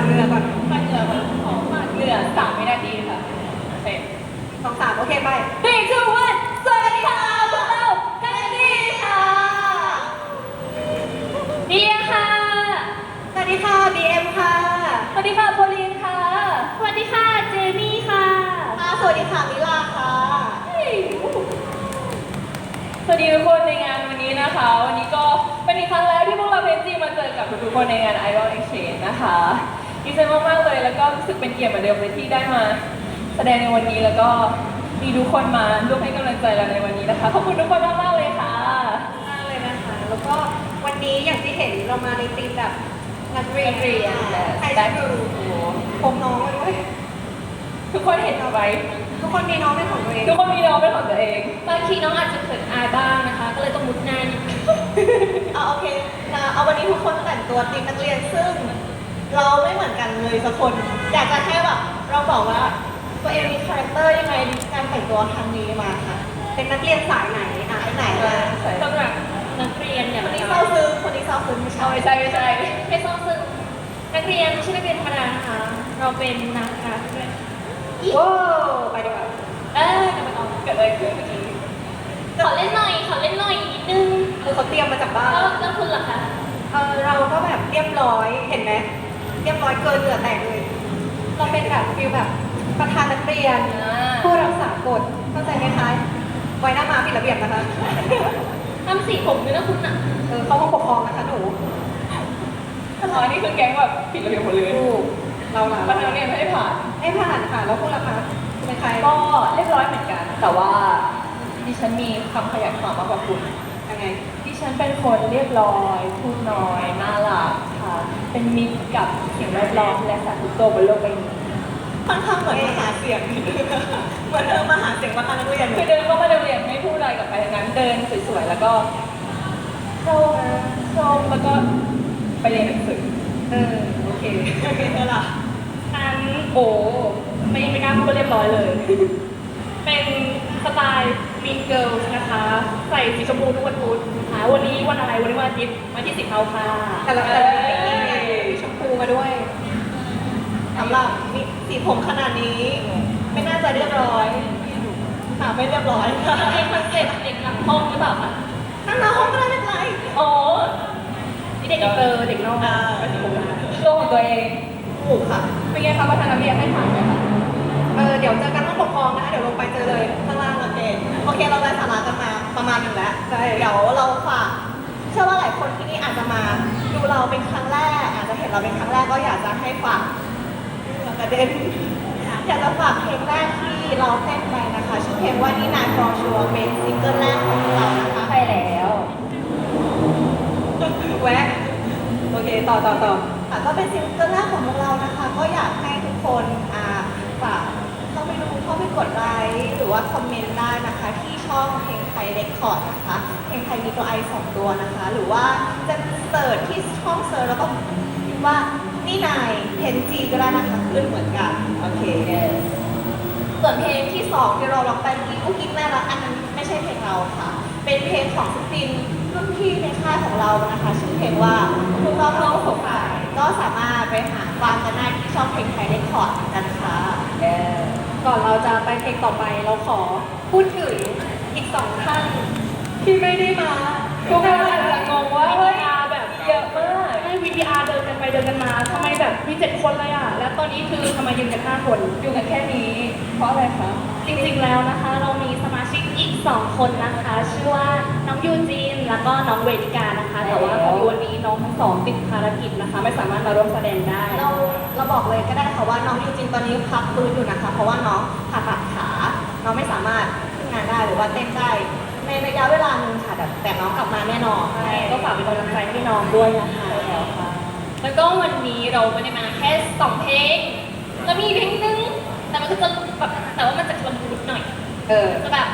ปั่นเรือก่อนปั่นเรือก่อนขอปั่นเรือสามวินาทีค่ะโอเคสองสามโอเคไป three two one สวัสดีค่ะพวกเราแคนดี้ค่ะเดียค่ะ สวัสดีค่ะ BM ค่ะ สวัสดีค่ะโพลีนค่ะ สวัสดีค่ะเจมี่ค่ะค่ะสวัสดีค่ะมิลาค่ะ สวัสดีทุกคนในงานวันนี้นะคะ วันนี้ก็เป็นอีกครั้งแล้วที่พวกเราเพนจีมาเจอกับทุกๆคนในงาน Idol Exchange นะคะ ดีใจมากๆเลย แล้วก็รู้สึกเป็นเกียรติเหมือนเดิมเลยที่ได้มาแสดงในวันนี้แล้วก็มีทุกคนมาร่วมให้กำลังใจเราในวันนี้นะคะ ขอบคุณทุกคนมากๆเลยค่ะ มากเลยนะคะ แล้วก็วันนี้อย่างที่เห็นเรามาในธีมแบบนักเรียนนักเรียนและไฮสแบ็คคูลโอ้โหผมน้องมาด้วยทุกคนเห็นเอาไว้ทุกคนมีน้องเป็นของตัวเองทุกคนมีน้องเป็นของตัวเอง บางทีน้องอาจจะเขินอายบ้างนะคะ ก็เลยต้องมุดหน้านิดนึงเอาโอเคนะเอาวันนี้ทุกคนแต่งตัวธีมนักเรียนซึ่ง เราไม่เหมือนกันเลยสักคน อยากจะให้แบบเราบอกว่า ตัวเองมีคาแรคเตอร์ยังไงในการแต่งตัวครั้งนี้มาค่ะเป็นนักเรียนสายไหนอะไอ้ไหนมาสำหรับนักเรียนเนี่ยคนนี้นะเศร้าซึ้งคนนี้เศร้าซึ้งไม่ใช่เอาไม่ใช่ไม่ใช่ไม่ต้องซึ่งนักเรียนไม่ใช่นักเรียนธรรมดานะคะเราเป็นนักการด้วยโว้วไปดีกว่าเออจะมาต่อเกิดอะไรขึ้นเมื่อกี้ขอเล่นหน่อยขอเล่นหน่อยนิดนึงคือเขาเตรียมมาจากบ้านแล้วแล้วคุณล่ะคะเออเราก็แบบเรียบร้อยเห็นไหม เรียบร้อยเกินเหลือแตกเลย เราเป็นแบบฟิลแบบประธานนักเรียนอ่าผู้รักษากฎเข้าใจไหมคะไว้หน้ามาผิดระเบียบนะคะ ทำสีผมด้วยนะคุณอะเออเข้าห้องปกครองนะคะหนูอ๋อนี่คือแก๊งแบบผิดระเบียบหมดเลยลูกเราล่ะประธานเรียนไม่ได้ผ่านให้ผ่านค่ะ แล้วคุณล่ะคะเป็นใครก็เรียบร้อยเหมือนกัน แต่ว่าดิฉันมีคำขยายความมากกว่าคุณ ยังไงดิฉันเป็นคนเรียบร้อย พูดน้อยน่ารักค่ะ เป็นมิตรกับสิ่งแวดล้อมและสัตว์ทุกตัวบนโลกใบนี้ค่อนข้างเหมือนมาหาเสียง เหมือนเธอมาหาเสียงประธานนักเรียนคือเดินเข้ามาเรียนไม่พูดอะไรกับใครทั้งนั้น เดินสวยๆแล้วก็ชมชมแล้วก็ไปเรียนหนังสือเออโอเคโอเคเธอล่ะอันโอ้ไม่ไม่กล้าพูดว่าเรียบร้อยเลย เป็นสไตล์ มีเกิลนะคะ ใส่สีชมพูทุกวันพุธหาวันนี้วันอะไร วันนี้วันอาทิตย์วันที่สิบเทาค่ะแต่ละแต่ละไม่มีไงมีชมพูมาด้วยสำหรับมีสีผมขนาดนี้ ไม่น่าจะเรียบร้อยค่ะไม่เรียบร้อยค่ะเป็นคอนเซ็ปต์เด็กหลังห้องหรือเปล่าคะข้างหน้าห้องก็ได้ไม่เป็นไรโอ้นี่เด็กอินเตอร์เด็กนอกอ่าไม่ใช่ผมนะตัวของตัวเองถูกค่ะ เป็นไงคะประธานนักเรียนให้ผ่านไหมคะเออเดี๋ยวเจอกันห้องปกครองนะคะเดี๋ยวลงไปเจอเลยข้างล่าง โอเคโอเคเราได้สาระกันมาประมาณหนึ่งแล้วเดี๋ยวเราฝากเชื่อว่าหลายคนที่นี่อาจจะมาดูเราเป็นครั้งแรก อาจจะเห็นเราเป็นครั้งแรกก็อยากจะให้ฝากกระเด็นอยากจะฝากเพลงแรกที่เราเต้นไปนะคะชื่อเพลงว่านี่นายฟรองชัวเป็นซิงเกิลแรกของเรานะคะใช่แล้วแวะโอเคต่อต่อต่อค่ะก็เป็นซิงเกิลแรกของพวกเรานะคะ ก็อยากให้ทุกคนอ่าฝาก เข้าไปกดไลค์หรือว่าคอมเมนต์ได้นะคะ ที่ช่องเพลงไทยเรคคอร์ดนะคะ เพลงไทยมีตัวไอสองตัวนะคะ หรือว่าจะเสิร์ชที่ช่องเสิร์ชแล้วก็พิมพ์ว่านี่นายเพนจีก็ได้นะคะขึ้นเหมือนกันโอเคส่วนเพลงที่สองที่เราร้องไปกี้กุ๊กกิ๊กน่ารักอันนั้นไม่ใช่เพลงเราค่ะ เป็นเพลงของศิลปินรุ่นพี่ในค่ายของเรานะคะ ชื่อเพลงว่าคุณรอบโลกสงสัยก็สามารถไปหาฟังกันได้ที่ช่องเพลงไทยเรคคอร์ดกันค่ะ ก่อนเราจะไปเพลงต่อไปเราขอพูดถึงอีกสองท่านที่ไม่ได้มาทุกคนอาจจะงงว่าเฮ้ยวิทยาแบบเยอะมากให้วิทยาเดินกันไปเดินกันมาทำไมแบบมีเจ็ดคนเลยอะ และตอนนี้คือทำไมยืนกันห้าคนอยู่กันแค่นี้ เพราะอะไรคะจริงๆแล้วนะคะ เรามีสมาชิก อีก2คนนะคะ ชื่อว่าน้องยูจีนแล้วก็น้องเวดิกานะคะ แต่ว่าพอดีวันนี้น้องทั้งสองติดภารกิจนะคะ ไม่สามารถมาร่วมแสดงได้เราเราบอกเลยก็ได้ค่ะว่าน้องยูจินตอนนี้พักฟื้นอยู่นะคะ เพราะว่าน้องผ่าตัดขาน้องไม่สามารถขึ้นงานได้หรือว่าเต้นได้ในระยะเวลาหนึ่งค่ะแต่แต่น้องกลับมาแน่นอนใช่ก็ฝากเป็นกำลังใจให้น้องด้วยนะคะแล้วค่ะแล้วก็วันนี้เราไม่ได้มาแค่สองเพลงแล้วมีอีกเพลงนึงแต่มันก็จะแบบแต่ว่ามันจะกระมุดหน่อยเออจะแบบ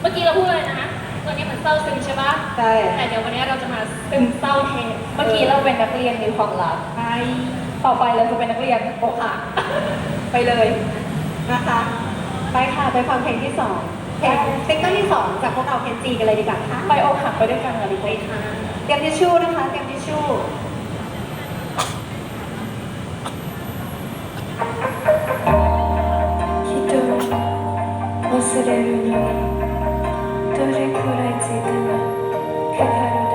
เมื่อกี้เราพูดอะไรนะตัวนี้มันเศร้าซึมใช่ปะ ใช่ แต่เดี๋ยววันนี้เราจะมาซึมเศร้าแทน เมื่อกี้เราเป็นนักเรียนมีความรัก ไป ต่อไปเราจะเป็นนักเรียนอกหัก ไปเลยนะคะ ไปค่ะไปฟังเพลงที่สองเพลงซิงเกิลที่สองจากพวกเราเพนจีกันเลยดีกว่าค่ะ ไปอกหักไปด้วยกันอะดิ ไปค่ะ เตรียมทิชชู่นะคะเตรียมทิชชู่ 人を忘れるの Teşekkür ettiğine kadar.